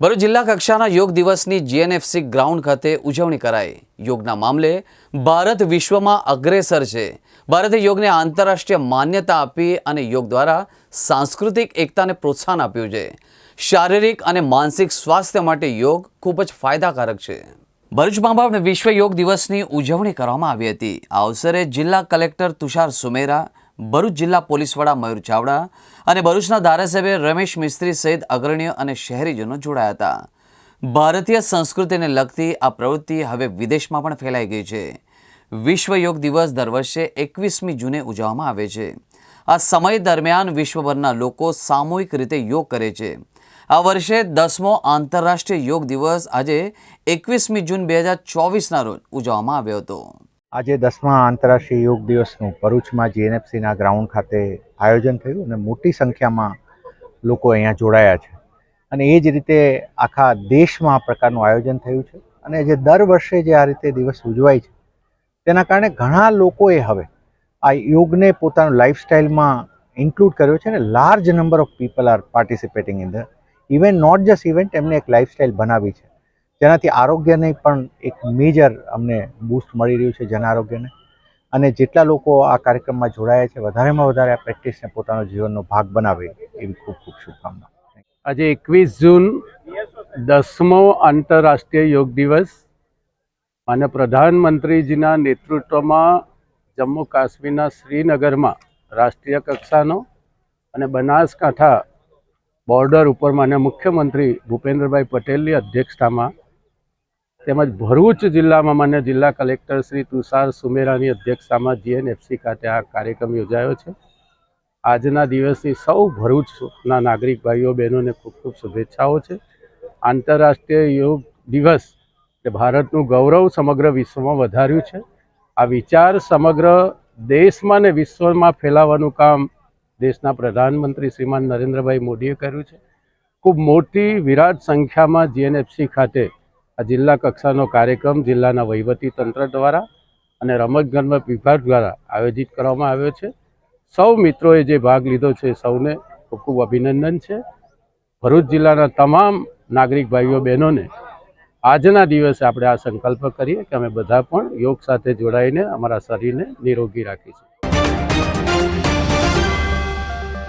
ભરૂચ જિલ્લા કક્ષાના યોગ દિવસની જીએનએફસી ગ્રાઉન્ડ ખાતે ઉજવણી કરાઈ. યોગના મામલે ભારત વિશ્વમાં અગ્રેસર છે. ભારતે યોગને આંતરરાષ્ટ્રીય માન્યતા આપી અને યોગ દ્વારા સાંસ્કૃતિક એકતાને પ્રોત્સાહન આપ્યું છે. શારીરિક અને માનસિક સ્વાસ્થ્ય માટે યોગ ખૂબ જ ફાયદાકારક છે. ભરૂચમાં પણ વિશ્વ યોગ દિવસની ઉજવણી કરવામાં આવી હતી. આ અવસરે જિલ્લા કલેક્ટર તુષાર સુમેરા ભરૂચ જિલ્લા પોલીસ વડા મયુર ચાવડા અને ભરૂચના ધારાસભ્ય રમેશ મિસ્ત્રી સહિત અગ્રણીઓ અને શહેરીજનો જોડાયા હતા. ભારતીય સંસ્કૃતિને લગતી આ પ્રવૃત્તિ હવે વિદેશમાં પણ ફેલાઈ ગઈ છે. વિશ્વ યોગ દિવસ દર વર્ષે એકવીસમી જૂને ઉજવવામાં આવે છે. આ સમય દરમિયાન વિશ્વભરના લોકો સામૂહિક રીતે યોગ કરે છે. આ વર્ષે દસમો આંતરરાષ્ટ્રીય યોગ દિવસ આજે એકવીસમી જૂન બે હજાર ચોવીસના રોજ ઉજવવામાં આવ્યો હતો. આજે દસમા આંતરરાષ્ટ્રીય યોગ દિવસનું ભરૂચમાં જીએનએફસીના ગ્રાઉન્ડ ખાતે આયોજન થયું અને મોટી સંખ્યામાં લોકો અહીંયા જોડાયા છે. અને એ જ રીતે આખા દેશમાં આ પ્રકારનું આયોજન થયું છે. અને જે દર વર્ષે જે આ રીતે દિવસ ઉજવાય છે, તેના કારણે ઘણા લોકોએ હવે આ યોગને પોતાનું લાઇફસ્ટાઇલમાં ઇન્ક્લુડ કર્યો છે અને large number of people are participating in the event, not just event એમને એક લાઇફસ્ટાઇલ બનાવી છે. જેનાથી આરોગ્યને પણ એક મેજર અમને બૂસ્ટ મળી રહ્યું છે જન આરોગ્યને અને જેટલા લોકો આ કાર્યક્રમમાં જોડાયા છે, વધારેમાં વધારે આ પ્રેક્ટિસને પોતાનો જીવનનો ભાગ બનાવે એવી ખૂબ ખૂબ શુભકામના. આજે એકવીસ જૂન, દસમો આંતરરાષ્ટ્રીય યોગ દિવસ. અને પ્રધાનમંત્રીજીના નેતૃત્વમાં જમ્મુ કાશ્મીરના શ્રીનગરમાં રાષ્ટ્રીય કક્ષાનો અને બનાસકાંઠા બોર્ડર ઉપર માન્ય મુખ્યમંત્રી ભૂપેન્દ્રભાઈ પટેલની અધ્યક્ષતામાં તેમજ ભરૂચ જિલ્લામાં માન્ય જિલ્લા કલેક્ટર શ્રી તુષાર સુમેરાની અધ્યક્ષતામાં જીએનએફસી ખાતે આ કાર્યક્રમ યોજાયો છે. આજના દિવસની સૌ ભરૂચના નાગરિક ભાઈઓ, બહેનોને ખૂબ ખૂબ શુભેચ્છાઓ છે. આંતરરાષ્ટ્રીય યોગ દિવસ એ ભારતનું ગૌરવ સમગ્ર વિશ્વમાં વધાર્યું છે. આ વિચાર સમગ્ર દેશમાં ને વિશ્વમાં ફેલાવવાનું કામ દેશના પ્રધાનમંત્રી શ્રીમાન નરેન્દ્રભાઈ મોદીએ કર્યું છે. ખૂબ મોટી વિરાટ સંખ્યામાં જીએનએફસી ખાતે આ જિલ્લા કક્ષાનો કાર્યક્રમ જિલ્લાના વહીવટી તંત્ર દ્વારા અને રમતગમત વિભાગ દ્વારા આયોજિત કરવામાં આવ્યો છે. સૌ મિત્રોએ જે ભાગ લીધો છે સૌને ખૂબ ખૂબ અભિનંદન છે. ભરૂચ જિલ્લાના તમામ નાગરિક ભાઈઓ બહેનોને આજના દિવસે આપણે આ સંકલ્પ કરીએ કે અમે બધા પણ યોગ સાથે જોડાઈને અમારા શરીરને નિરોગી રાખીશું.